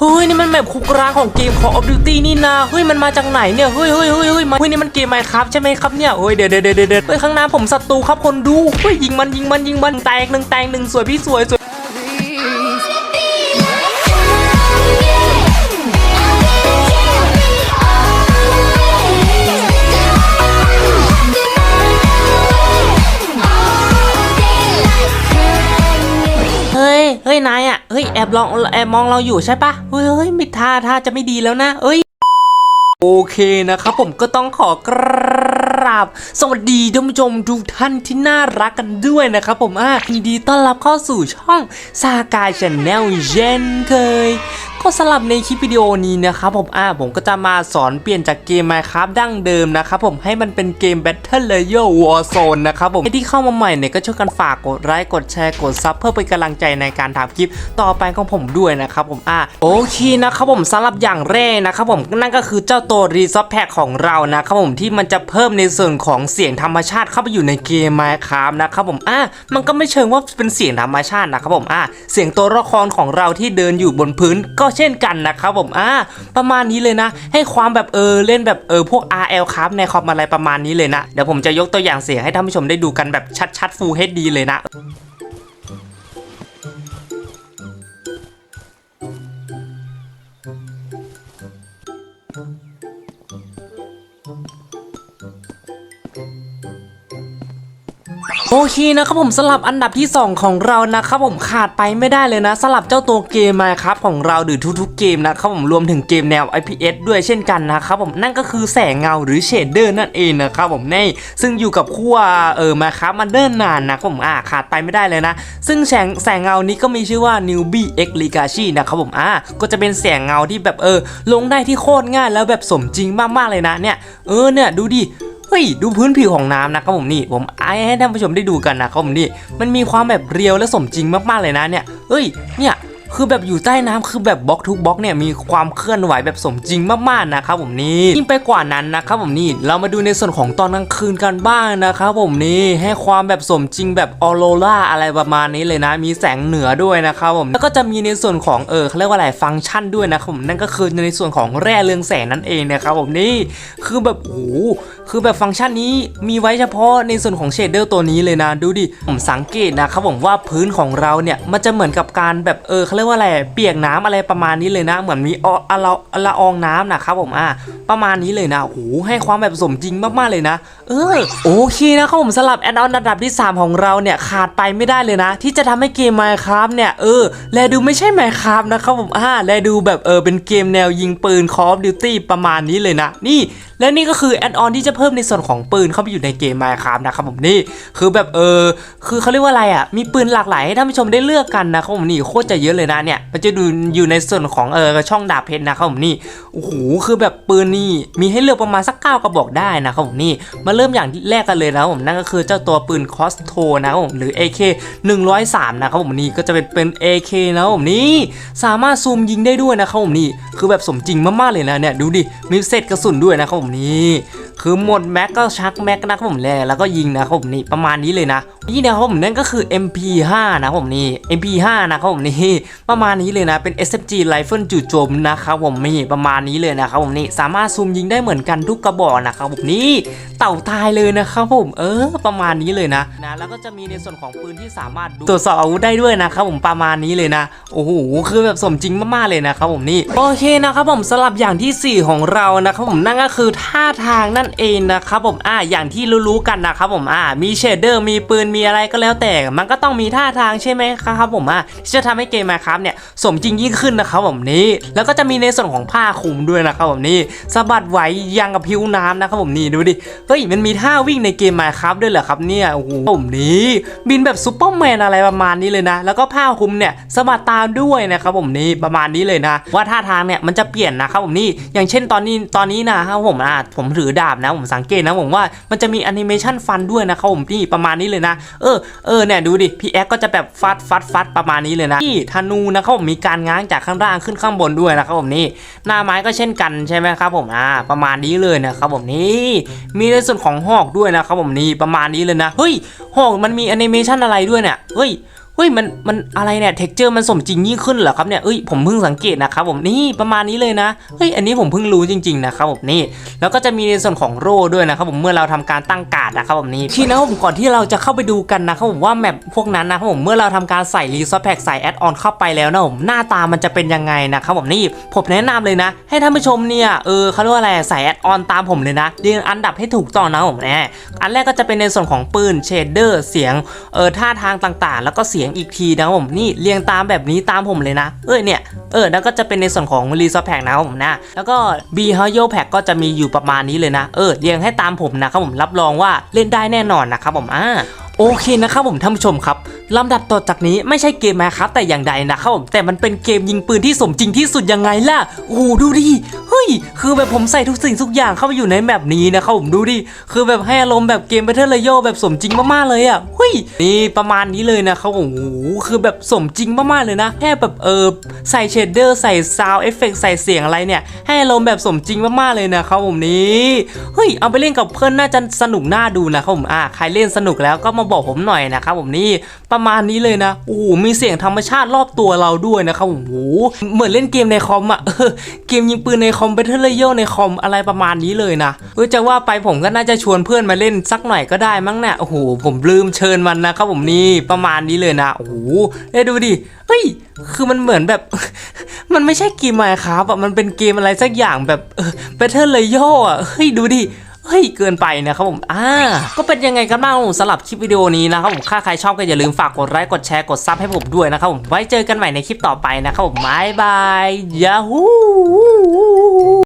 เฮ้ยนี่มันแมปคุกร้างของเกม Call of Duty นี่นาเฮ้ยมันมาจากไหนเนี่ยเฮ้ยเฮ้ยเฮ้ยเฮ้ยมันเฮ้ยนี่มันเกมไมครับใช่ไหมครับเนี่ยเฮ้ยเดี๋ยวเดี๋ยวเดี๋ยวเดี๋ยวเฮ้ยข้างหน้าผมศัตรูครับคนดูเฮ้ยยิงมันยิงมันยิงมันแตกหนึ่งแตกหนึ่งสวยพี่สวยสวย ยเฮ้ยนายอะเฮ้ยแอบลองแอบมองเราอยู่ใช่ปะเฮ้ยเฮ้ยไม่ท่าท่าจะไม่ดีแล้วนะเอ้ยโอเคนะครับผมก็ต้องขอกราบสวัสดีท่านผู้ชมทุกท่านที่น่ารักกันด้วยนะครับผมอะยินดีต้อนรับเข้าสู่ช่องซากายชาแนลเช่นเคยก็สลับในคลิปวิดีโอนี้นะครับผมอะผมก็จะมาสอนเปลี่ยนจากเกม Minecraft ดั้งเดิมนะครับผมให้มันเป็นเกม Battle Royale Warzone นะครับผมใครที่เข้ามาใหม่เนี่ยก็ช่วยกันฝากกดไลค์กดแชร์กดซับเพื่อเป็นกำลังใจในการทำคลิปต่อไปของผมด้วยนะครับผมอะโอเคนะครับผมสำหรับอย่างแรกนะครับผมนั่นก็คือเจ้าตัว r e s o r t Pack ของเรานะครับผมที่มันจะเพิ่มในส่วนของเสียงธรรมชาติเข้าไปอยู่ในเกม Minecraft นะครับผมอะมันก็ไม่เชิงว่าเป็นเสียงธรรมชาตินะครับผมอะเสียงตัวละครของเราที่เดินอยู่บนพื้นก็เช่นกันนะครับผมอะประมาณนี้เลยนะ ให้ความแบบเออเล่นแบบเออพวก RL ครับในคอมอะไรประมาณนี้เลยนะ เดี๋ยวผมจะยกตัวอย่างเสียงให้ท่านผู้ชมได้ดูกันแบบชัดๆ Full HD เลยนะ เคนะครับผมสลับอันดับที่ 2 ของเรานะครับผมขาดไปไม่ได้เลยนะสลับเจ้าตัวเกมมาครับของเราหรือทุกๆเกมนะครับผมรวมถึงเกมแนว IPS ด้วยเช่นกันนะครับผมนั่นก็คือแสงเงาหรือเชดเดอร์นั่นเองนะครับผมในซึ่งอยู่กับขั้วเออมาครับมันเดินนานนะครับผมอ่าขาดไปไม่ได้เลยนะ ซึ่งแสงแสงเงานี้ก็มีชื่อว่า Newbie X Legacy นะครับผมอ่าก็จะเป็นแสงเงาที่แบบเออลงได้ที่โคตรง่ายแล้วแบบสมจริงมากๆเลยนะเนี่ยเออเนี่ยดูดิ เฮ้ยดูพื้นผิวของน้ำนะครับผมนี่ ผมไอให้ท่านผู้ชมได้ดูกันนะครับผมนี่มันมีความแบบเรียวและสมจริงมากๆเลยนะเนี่ยเฮ้ยเนี่ย คือแบบอยู่ใต้น้ำคือแบบบล็อกทุกบล็อกเนี่ยมีความเคลื่อนไหวแบบสมจริงมากๆนะครับผมนี่ยิ่งไปกว่านั้นนะครับผมนี่เรามาดูในส่วนของตอนกลางคืนกันบ้างนะครับผมนี่ให้ความแบบสมจริงแบบออโรราอะไรประมาณนี้เลยนะ มีแสงเหนือด้วยนะครับผมแล้วก็จะมีในส่วนของเออเขาเรียกว่าอะไรฟังก์ชันด้วยนะครับผมนั่นก็คือในส่วนของแร่เรืองแสงนั่นเองนะครับผมนี่คือแบบโอ้คือแบบฟังก์ชันนี้มีไว้เฉพาะในส่วนของเชดเดอร์ตัวนี้เลยนะดูดิผมสังเกตนะครับผมว่าพื้นของเราเนี่ยมันจะเหมือนกับการแบบเออเขาเรียกว่าอะไรเปียกน้ำอะไรประมาณนี้เลยนะ เหมือนมีออละละอองน้ำนะครับผมอะประมาณนี้เลยนะโอ้โหให้ความแบบสมจริงมากๆเลยนะ เออโอเคนะครับผมสลับแอดออนระดับที่ 3 ของเราเนี่ยขาดไปไม่ได้เลยนะ ที่จะทำให้เกม Minecraft เนี่ยเออแลดูไม่ใช่ Minecraft นะครับผมอ่าแลดูแบบเออเป็นเกมแนวยิงปืน Call of Duty ประมาณนี้เลยนะ นี่และนี่ก็คือแอดออนที่จะเพิ่มในส่วนของปืนเข้าไปอยู่ในเกม Minecraft นะครับผมนี่คือแบบเออคือเขาเรียกว่าอะไรอะมีปืนหลากหลายให้ท่านผู้ชมได้เลือกกันนะครับผมนี่โคตรจะเยอะเลยนะเนี่ยมันจะดูอยู่ในส่วนของเออช่องดาบเพชรนะครับผมนี่โอ้โหคือแบบปืนนี่มีให้เลือกประมาณสักเก้ากระบอกได้นะครับผมนี่มาเริ่มอย่างแรกกันเลยนะครับผมนั่นก็คือเจ้าตัวปืนคอสโทนะครับผมหรือ AK 103นะครับผมนี่ก็จะเป็นเป็น AK นะครับผมนี่สามารถซูมยิงได้ด้วยนะครับผมนี่คือแบบสมจริงมากๆเลยนะเนี่ยดูดิมีเศษกระสุนด้วยนะครับผมนี่คือหมดแม็กก็ชักแม็กนะครับผมแลแล้วก็ยิงนะครับผมนี่ประมาณนี้เลยนะนี่นะครับผมนั่นก็คือ MP5 นะครับผมนี่ MP5 นะครับผมนี่ประมาณนี้เลยนะเป็น SMG Rifle จู่โจมนะครับผมนี่ประมาณนี้เลยนะครับผมนี่สามารถซูมยิงได้เหมือนกันทุกกระบอกนะครับผมนี่เต่าตายเลยนะครับผมเออ ประมาณนี้เลยนะนะแล้วก็จะมีในส่วนของปืนที่สามารถตรวจสอบอาวุธได้ด้วยนะครับผมประมาณนี้เลยนะโอ้โหคือแบบสมจริงมากๆเลยนะครับผมนี่โอเคนะครับผมสลับอย่างที่สี่ของเรานะครับผมนั่นก็คือท่าทางนั่นเองนะครับผมอ่าอย่างที่รู้ๆกันนะครับผมอ่ามีเชดเดอร์มีปืนมีอะไรก็แล้วแต่ มันก็ต้องมีท่าทางใช่ไหมครับผมอ่าที่จะทำให้เกมมาครับเนี่ยสมจริงยิ่งขึ้นนะครับผมนี่แล้วก็จะมีในส่วนของผ้าคลุมด้วยนะครับผมนี่สะบัดไหวยังกับผิวน้ำนะครับผมนี่ดูดิเฮ้ยมันมีท่าวิ่งในเกมมาครับด้วยเหรอครับเนี่ยโอ้โหผมนี่บินแบบซูเปอร์แมนอะไรประมาณนี้เลยนะ แล้วก็ผ้าคลุมเนี่ยสะบัดตามด้วยนะครับผมนี่ประมาณนี้เลยนะ ว่าท่าทางเนี่ยมันจะเปลี่ยนนะครับผมนี่อย่างเช่นตอนนี้ตอนนี้นะครับผมอะผมถือดาบนะผมสังเกตนะผมว่ามันจะมีแอนิเมชันฟันด้วยนะครับผมนี่ประมาณนี้เลยนะ เออเออเนี่ยดูดิพี่แอ๊กก็จะแบบฟัดฟัดฟัดประมาณนี้เลยนะนี่ธนูนะครับผมมีการง้างจากข้างล่างขึ้นข้างบนด้วยนะครับผมนี่หน้าไม้ก็เช่นกันใช่ไหมครับผมอ่าประมาณนี้เลยนะครับผมนี่มีในส่วนของหอกด้วยนะครับผมนี่ประมาณนี้เลยนะเฮ้ยหอกมันมีแอนิเมชันอะไรด้วยเนี่ยเฮ้ย เฮ้ยมันมันอะไรเนี่ยเท็กเจอร์มันสมจริงยิ่งขึ้นเหรอครับเนี่ยเอ้ยผมเพิ่งสังเกตนะครับผมนี่ประมาณนี้เลยนะเฮ้ยอันนี้ผมเพิ่งรู้จริงๆนะครับผมนี่แล้วก็จะมีในส่วนของโร่ด้วยนะครับผมเมื่อเราทำการตั้งการ์ดนะครับผมนี่ทีนะครับผมก่อนที่เราจะเข้าไปดูกันนะครับผมว่าแมปพวกนั้นนะครับผมเมื่อเราทำการใส่รีซอสแพ็กใส่แอดออนเข้าไปแล้วนะผมหน้าตามันจะเป็นยังไงนะครับผมนี่ผมแนะนำเลยนะ ให้ท่านผู้ชมเนี่ยเออเขาเรียกว่าอะไรใส่แอดออนตามผมเลยนะเรียงอันดับให้ถูกต้องนะผมแน่อันแรกก็จะเป็นในส่วนของปืนเชดเดอร์เสียงเออท่าทางต่างๆ แล้วก็เสียงอีกทีนะผมนี่เรียงตามแบบนี้ตามผมเลยนะ เออเนี่ยเออแล้วก็จะเป็นในส่วนของรีซอแพ็กนะครับผมนะ แล้วก็ B h o y o Pack ก็จะมีอยู่ประมาณนี้เลยนะเออเรียงให้ตามผมนะครับผมรับรองว่าเล่นได้แน่นอนนะครับผมอ่าโอเคนะครับผมท่านผู้ชมครับลำดับต่อจากนี้ไม่ใช่เกมแมครับแต่อย่างใดนะครับผมแต่มันเป็นเกมยิงปืนที่สมจริงที่สุดยังไงล่ะโอ้โหดูดิ คือแบบผมใส่ทุกสิ่งทุกอย่างเข้าไปอยู่ในแมปนี้นะครับผมดูดิ คือแบบให้อารมณ์แบบเกม Battle Royale แบบสมจริงมากๆเลยอะเฮ้ยนี่ประมาณนี้เลยนะครับผมโอ้โหคือแบบสมจริงมากๆเลยนะ แค่แบบเออใส่เชดเดอร์ใส่ซาวเอฟเฟกใส่เสียงอะไรเนี่ย ให้อารมณ์แบบสมจริงมากๆเลยนะครับผมนี่เฮ้ยเอาไปเล่นกับเพื่อนน่าจะสนุกน่าดูนะครับผมอ่าใครเล่นสนุกแล้วก็มาบอกผมหน่อยนะครับผมนี่ประมาณนี้เลยนะโอ้มีเสียงธรรมชาติรอบตัวเราด้วยนะครับผมโอ้โหเหมือนเล่นเกมในคอมอะเกมยิงปืนในคอมเบเทอร์เลเยอในคอมอะไรประมาณนี้เลยนะเออจะว่าไปผมก็น่าจะชวนเพื่อนมาเล่นสักหน่อยก็ได้มั้งเนี่ยโอ้โหผมลืมเชิญมันนะครับผมนี่ประมาณนี้เลยนะโอ้โหเอ้ยดูดิเฮ้ยคือมันเหมือนแบบ มันไม่ใช่เกมไมครับอะมันเป็นเกมอะไรสักอย่างแบบเออ Battle r o y a l อะเฮ้ยดูดิ เฮ้ยเกินไปนะครับผมอ่าก็เป็นยังไงกันบ้างสำหรับคลิปวิดีโอนี้นะครับผมถ้าใครชอบก็อย่าลืมฝากกดไลค์กดแชร์กดซับให้ผมด้วยนะครับผมไว้เจอกันใหม่ในคลิปต่อไปนะครับผมบายบายยาฮู